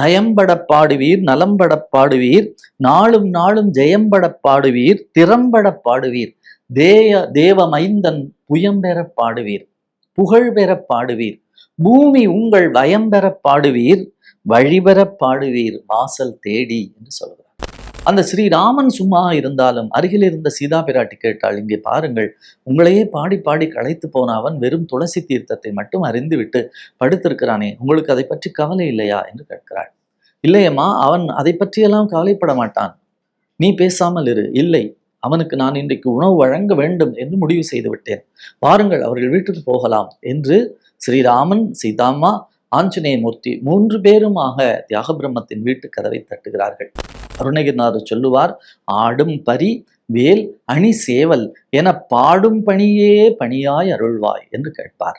நயம்பட பாடுவீர் நலம்பட பாடுவீர் நாளும் நாளும் ஜெயம்பட பாடுவீர் திறம்பட பாடுவீர் தேய தேவமைந்தன் புயம்பெற பாடுவீர் புகழ் பெற பாடுவீர் பூமி உங்கள் வயம்பெற பாடுவீர் வழிபெற பாடுவீர் வாசல் தேடி என்று சொல்கிறார் அந்த ஸ்ரீராமன் சும்மா இருந்தாலும் அருகில் இருந்த சீதா பிராட்டி கேட்டால் இங்கே பாருங்கள் உங்களையே பாடி பாடி களைத்து போன அவன் வெறும் துளசி தீர்த்தத்தை மட்டும் அறிந்துவிட்டு படுத்திருக்கிறானே உங்களுக்கு அதை பற்றி கவலை இல்லையா? என்று கேட்கிறாள். இல்லையம்மா அவன் அதை பற்றியெல்லாம் கவலைப்பட மாட்டான். நீ பேசாமல் இரு. இல்லை அவனுக்கு நான் இன்றைக்கு உணவு வழங்க வேண்டும் என்று முடிவு செய்து விட்டேன். வாருங்கள் அவர்கள் வீட்டுக்கு போகலாம் என்று ஸ்ரீராமன் சீதாம்மா ஆஞ்சநேயமூர்த்தி மூன்று பேருமாக தியாக பிரம்மத்தின் வீட்டு கதவை தட்டுகிறார்கள். அருணகிரிநாதர் சொல்லுவார் ஆடும் பரி வேல் அணி சேவல் என பாடும் பணியே பணியாய் அருள்வாய் என்று கேட்பார்.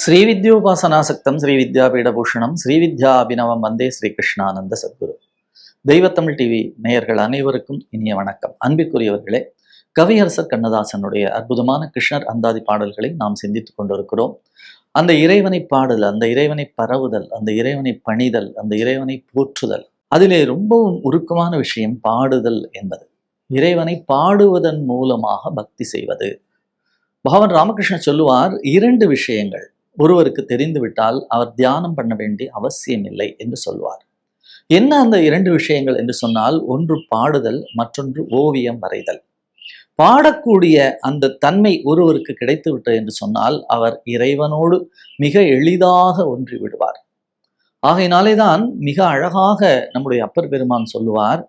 ஸ்ரீ வித்யோபாசனாசக்தம் ஸ்ரீ வித்யாபீடபூஷணம் ஸ்ரீவித்யா அபினவம் வந்தே ஸ்ரீ கிருஷ்ணானந்த சத்குரு. தெய்வத்தமிழ் டிவி நேயர்கள் அனைவருக்கும் இனிய வணக்கம். அன்பிற்குரியவர்களே கவியரசர் கண்ணதாசனுடைய அற்புதமான கிருஷ்ணர் அந்தாதி பாடல்களை நாம் சிந்தித்துக் கொண்டிருக்கிறோம். அந்த இறைவனை பாடுதல் அந்த இறைவனை பரவுதல் அந்த இறைவனை பணிதல் அந்த இறைவனை போற்றுதல் அதிலே ரொம்பவும் உருக்கமான விஷயம் பாடுதல் என்பது. இறைவனை பாடுவதன் மூலமாக பக்தி செய்வது. பகவான் ராமகிருஷ்ணன் சொல்லுவார் இரண்டு விஷயங்கள். ஒருவருக்கு தெரிந்துவிட்டால் அவர் தியானம் பண்ண வேண்டிய அவசியம் இல்லை என்று சொல்வார். என்ன அந்த இரண்டு விஷயங்கள் என்று சொன்னால் ஒன்று பாடுதல் மற்றொன்று ஓவியம் வரைதல். பாடக்கூடிய அந்த தன்மை ஒருவருக்கு கிடைத்துவிட்டது என்று சொன்னால் அவர் இறைவனோடு மிக எளிதாக ஒன்றி விடுவார். ஆகையினாலே தான் மிக அழகாக நம்முடைய அப்பர் பெருமான் சொல்லுவார்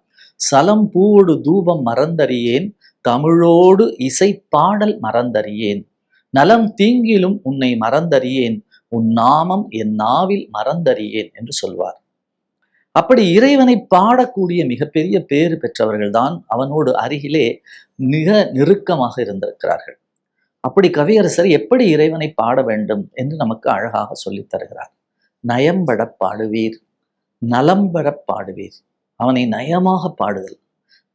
சலம் பூவோடு தூபம் மறந்தறியேன் தமிழோடு இசை பாடல் மறந்தறியேன். நலம் தீங்கிலும் உன்னை மறந்தறியேன் உன் நாமம் என் நாவில் மறந்தறியேன் என்று சொல்வார். அப்படி இறைவனை பாடக்கூடிய மிகப்பெரிய பேறு பெற்றவர்கள்தான் அவனோடு அருகிலே மிக நெருக்கமாக இருந்திருக்கிறார்கள். அப்படி கவியரசர் எப்படி இறைவனை பாட வேண்டும் என்று நமக்கு அழகாக சொல்லித் தருகிறார். நயம்பட பாடுவீர் நலம்பட பாடுவீர். அவனை நயமாக பாடுதல்.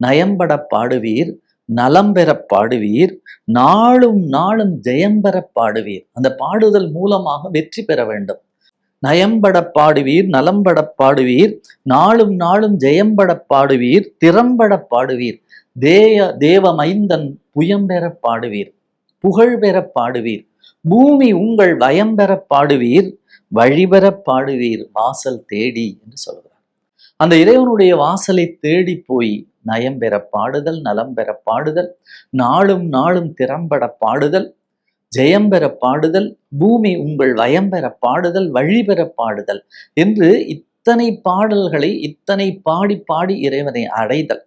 நயம்பட பாடுவீர் நலம் பெற பாடுவீர் நாளும் நாளும் ஜெயம் பெற பாடுவீர். அந்த பாடுதல் மூலமாக வெற்றி பெற வேண்டும். நயம்பட பாடுவீர் நலம்பட பாடுவீர் நாளும் நாளும் ஜெயம்பட பாடுவீர் திறம்பட பாடுவீர் தேய தேவமைந்தன் புயம்பெற பாடுவீர் புகழ் பெற பாடுவீர் பூமி உங்கள் வயம்பெற பாடுவீர் வழிபெற பாடுவீர் வாசல் தேடி என்று சொல்கிறார் அந்த இறைவனுடைய வாசலை தேடி போய் நயம் பெற பாடுதல் நலம் பெற பாடுதல் நாளும் நாளும் திறம்பட பாடுதல் ஜெயம் பெற பாடுதல் பூமி உங்கள் வயம் பெற பாடுதல் வழி பெற பாடுதல் என்று இத்தனை பாடல்களை இத்தனை பாடி பாடி இறைவனை அடைதல்.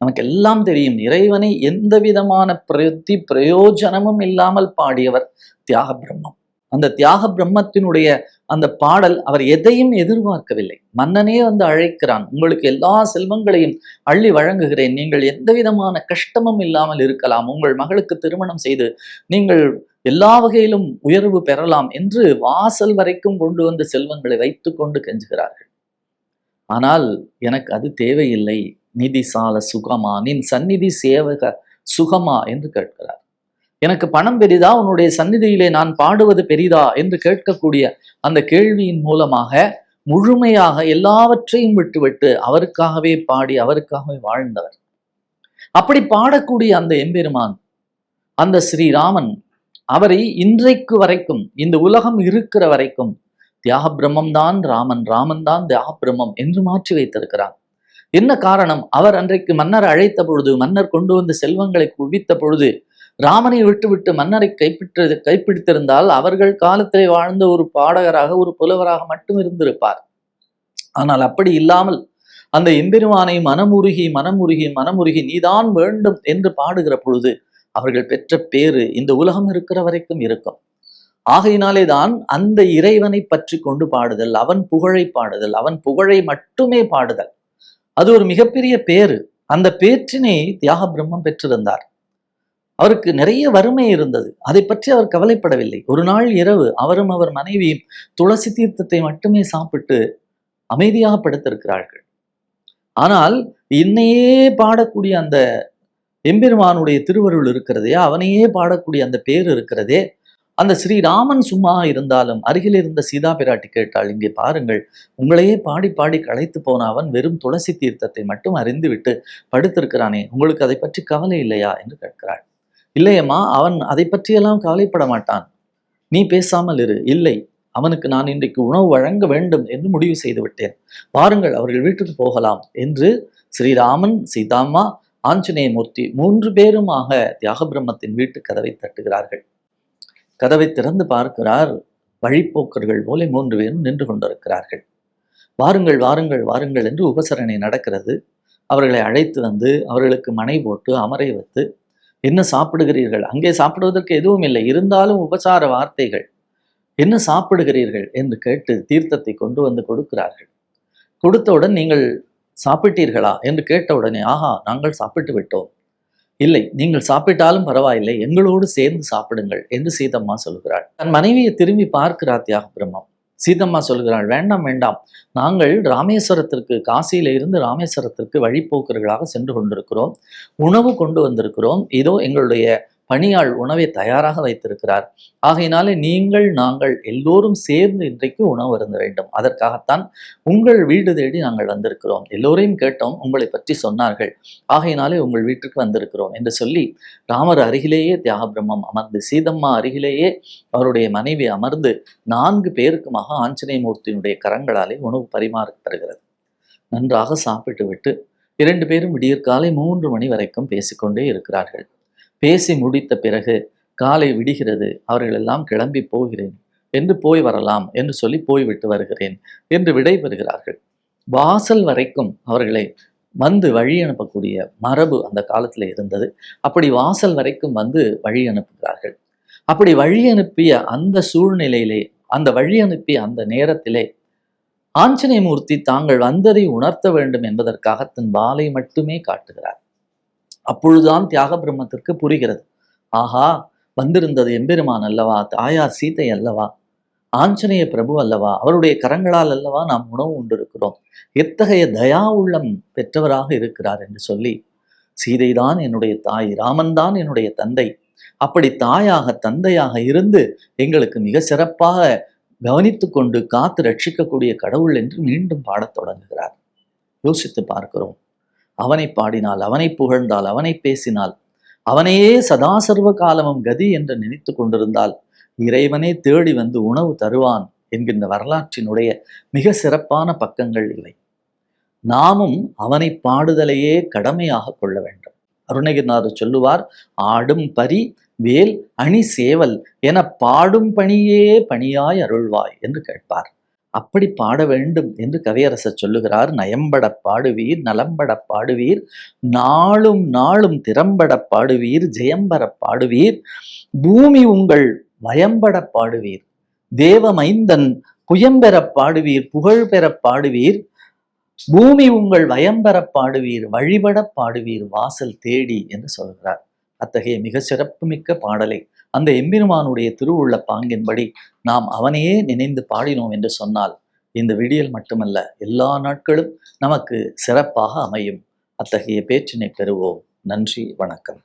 நமக்கு எல்லாம் தெரியும். இறைவனை எந்த விதமான பிரதி பிரயோஜனமும் இல்லாமல் பாடியவர் தியாக பிரம்மம். அந்த தியாக பிரம்மத்தினுடைய அந்த பாடல் அவர் எதையும் எதிர்பார்க்கவில்லை. மன்னனே வந்து அழைக்கிறான் உங்களுக்கு எல்லா செல்வங்களையும் அள்ளி வழங்குகிறேன். நீங்கள் எந்த விதமான கஷ்டமும் இல்லாமல் இருக்கலாம். உங்கள் மகளுக்கு திருமணம் செய்து நீங்கள் எல்லா வகையிலும் உயர்வு பெறலாம் என்று வாசல் வரைக்கும் கொண்டு வந்த செல்வங்களை வைத்து கொண்டு கெஞ்சுகிறார்கள். ஆனால் எனக்கு அது தேவையில்லை. நிதி சால சுகமா? நின் சந்நிதி சேவக சுகமா? என்று கேட்கிறார். எனக்கு பணம் பெரிதா? உன்னுடைய சந்நிதியிலே நான் பாடுவது பெரிதா? என்று கேட்கக்கூடிய அந்த கேள்வியின் மூலமாக முழுமையாக எல்லாவற்றையும் விட்டுவிட்டு அவருக்காகவே பாடி அவருக்காகவே வாழ்ந்தவர். அப்படி பாடக்கூடிய அந்த எம்பெருமான் அந்த ஸ்ரீராமன் அவரை இன்றைக்கு வரைக்கும் இந்த உலகம் இருக்கிற வரைக்கும் தியாக பிரம்மம்தான் ராமன் ராமன் தான் தியாக பிரம்மம் என்று மாற்றி வைத்திருக்கிறார். என்ன காரணம்? அவர் அன்றைக்கு மன்னர் அழைத்த பொழுது மன்னர் கொண்டு வந்த செல்வங்களை குவித்த பொழுது ராமனை விட்டுவிட்டு மன்னரை கைப்பிட்டு கைப்பிடித்திருந்தால் அவர்கள் காலத்திலே வாழ்ந்த ஒரு பாடகராக ஒரு புலவராக மட்டும் இருந்திருப்பார். ஆனால் அப்படி இல்லாமல் அந்த எம்பெருமானை மனமுருகி மனமுருகி மனமுருகி நீதான் வேண்டும் என்று பாடுகிற பொழுது அவர்கள் பெற்ற பேரு இந்த உலகம் இருக்கிற வரைக்கும் இருக்கும். ஆகையினாலே தான் அந்த இறைவனை பற்றி கொண்டு பாடுதல் அவன் புகழை பாடுதல் அவன் புகழை மட்டுமே பாடுதல். அது ஒரு மிகப்பெரிய பேரு அந்த பேற்றினை தியாக பிரம்மம் பெற்றிருந்தார். அவருக்கு நிறைய வறுமை இருந்தது. அதை பற்றி அவர் கவலைப்படவில்லை. ஒரு நாள் இரவு அவரும் அவர் மனைவியும் துளசி தீர்த்தத்தை மட்டுமே சாப்பிட்டு அமைதியாக படுத்திருக்கிறார்கள். ஆனால் இன்னையே பாடக்கூடிய அந்த எம்பெருமானுடைய திருவருள் இருக்கிறதே அவனையே பாடக்கூடிய அந்த பேர் இருக்கிறதே அந்த ஸ்ரீராமன் சும்மா இருந்தாலும் அருகில் இருந்த சீதா பிராட்டி கேட்டால் இங்கே பாருங்கள் உங்களையே பாடி பாடி களைத்து போன அவன் வெறும் துளசி தீர்த்தத்தை மட்டும் அறிந்துவிட்டு படுத்திருக்கிறானே உங்களுக்கு அதை பற்றி கவலை இல்லையா? என்று கேட்கிறாள். இல்லையம்மா அவன் அதை பற்றியெல்லாம் கவலைப்பட மாட்டான். நீ பேசாமல் இரு. இல்லை அவனுக்கு நான் இன்றைக்கு உணவு வழங்க வேண்டும் என்று முடிவு செய்து விட்டேன். வாருங்கள் அவர்கள் வீட்டுக்கு போகலாம் என்று ஸ்ரீராமன் சீதாம்மா ஆஞ்சநேயமூர்த்தி மூன்று பேருமாக தியாக பிரம்மத்தின் வீட்டு கதவை தட்டுகிறார்கள். கதவை திறந்து பார்க்கிறார் வழிப்போக்கர்கள் போல மூன்று பேரும் நின்று கொண்டிருக்கிறார்கள். வாருங்கள் வாருங்கள் வாருங்கள் என்று உபசரணை நடக்கிறது. அவர்களை அழைத்து வந்து அவர்களுக்கு மனை போட்டு அமரை வைத்து என்ன சாப்பிடுகிறீர்கள்? அங்கே சாப்பிடுவதற்கு எதுவும் இல்லை. இருந்தாலும் உபசார வார்த்தைகள். என்ன சாப்பிடுகிறீர்கள்? என்று கேட்டு தீர்த்தத்தை கொண்டு வந்து கொடுக்கிறார்கள். கொடுத்தவுடன் நீங்கள் சாப்பிட்டீர்களா? என்று கேட்டவுடனே ஆஹா நாங்கள் சாப்பிட்டு விட்டோம். இல்லை நீங்கள் சாப்பிட்டாலும் பரவாயில்லை. எங்களோடு சேர்ந்து சாப்பிடுங்கள் என்று சீதம்மா சொல்கிறாள். தன் மனைவியை திரும்பி பார்க்கிறார் தியாக பிரம்மம் சீதம்மா சொல்கிறாள் வேண்டாம் வேண்டாம். நாங்கள் ராமேஸ்வரத்திற்கு காசியில இருந்து ராமேஸ்வரத்திற்கு வழிபோக்கர்களாக சென்று கொண்டிருக்கிறோம். உணவு கொண்டு வந்திருக்கிறோம். இதோ எங்களுடைய பணியாள் உணவை தயாராக வைத்திருக்கிறார். ஆகையினாலே நீங்கள் நாங்கள் எல்லோரும் சேர்ந்து இன்றைக்கு உணவு அருந்த வேண்டும். அதற்காகத்தான் உங்கள் வீடு தேடி நாங்கள் வந்திருக்கிறோம். எல்லோரையும் கேட்டோம் உங்களை பற்றி சொன்னார்கள். ஆகையினாலே உங்கள் வீட்டுக்கு வந்திருக்கிறோம் என்று சொல்லி ராமர் அருகிலேயே தியாக பிரம்மம் அமர்ந்து சீதம்மா அருகிலேயே அவருடைய மனைவி அமர்ந்து நான்கு பேருக்குமாக ஆஞ்சநேயமூர்த்தியினுடைய கரங்களாலே உணவு பரிமாறப்படுகிறது நன்றாக சாப்பிட்டு விட்டு இரண்டு பேரும் விடியற்காலை மூன்று மணி வரைக்கும் பேசிக்கொண்டே இருக்கிறார்கள். பேசி முடித்த பிறகு காலை விடுகிறது அவர்களெல்லாம் கிளம்பி போகிறேன். என்று போய் வரலாம் என்று சொல்லி போய்விட்டு வருகிறேன் என்று விடை பெறுகிறார்கள். வாசல் வரைக்கும் அவர்களை வந்து வழி அனுப்பக்கூடிய மரபு அந்த காலத்தில் இருந்தது. அப்படி வாசல் வரைக்கும் வந்து வழி அனுப்புகிறார்கள். அப்படி வழி அனுப்பிய அந்த சூழ்நிலையிலே அந்த வழி அனுப்பிய அந்த நேரத்திலே ஆஞ்சநேயமூர்த்தி தாங்கள் வந்ததை உணர்த்த வேண்டும் என்பதற்காக தன் வாளை மட்டுமே காட்டுகிறார். அப்பொழுதுதான் தியாக பிரம்மத்திற்கு புரிகிறது. ஆஹா வந்திருந்தது எம்பெருமான் அல்லவா தாயார் சீதை அல்லவா ஆஞ்சநேய பிரபு அல்லவா அவருடைய கரங்களால் அல்லவா நாம் உணவு உண்டிருக்கிறோம். எத்தகைய தயா உள்ளம் பெற்றவராக இருக்கிறார் என்று சொல்லி சீதைதான் என்னுடைய தாய் ராமன் தான் என்னுடைய தந்தை. அப்படி தாயாக தந்தையாக இருந்து எங்களுக்கு மிக சிறப்பாக கவனித்து கொண்டு காத்து ரட்சிக்கக்கூடிய கடவுள் என்று மீண்டும் பாடத் தொடங்குகிறார். யோசித்து பார்க்கிறோம். அவனை பாடினால் அவனை புகழ்ந்தால் அவனை பேசினால் அவனையே சதா சர்வ காலமும் கதி என்று நினைத்து கொண்டிருந்தால் இறைவனே தேடி வந்து உணவு தருவான் என்கின்ற வரலாற்றினுடைய மிக சிறப்பான பக்கங்கள் இவை நாமும் அவனை பாடுதலையே கடமையாக கொள்ள வேண்டும். அருணகிரிநாதர் சொல்லுவார் ஆடும் பரி வேல் அணி சேவல் என பாடும் பணியே பணியாய் அருள்வாய் என்று கேட்பார். அப்படி பாட வேண்டும் என்று கவியரசர் சொல்லுகிறார். நயம்பட பாடுவீர் நலம்பட பாடுவீர் நாளும் நாளும் திறம்பட பாடுவீர் ஜெயம்பர பாடுவீர் பூமி உங்கள் வயம்பட பாடுவீர் தேவமைந்தன் புயம்பெற பாடுவீர் புகழ் பெற பாடுவீர் பூமி உங்கள் வயம்பெற பாடுவீர் வழிபட பாடுவீர் வாசல் தேடி என்று சொல்கிறார். அத்தகைய மிக சிறப்புமிக்க பாடலை அந்த எம்பெருமானுடைய திருவுள்ள பாங்கின்படி நாம் அவனையே நினைந்து பாடினோம் என்று சொன்னால் இந்த விடியல் மட்டுமல்ல எல்லா நாட்களும் நமக்கு சிறப்பாக அமையும். அத்தகைய பேச்சினை பெறுவோம். நன்றி வணக்கம்.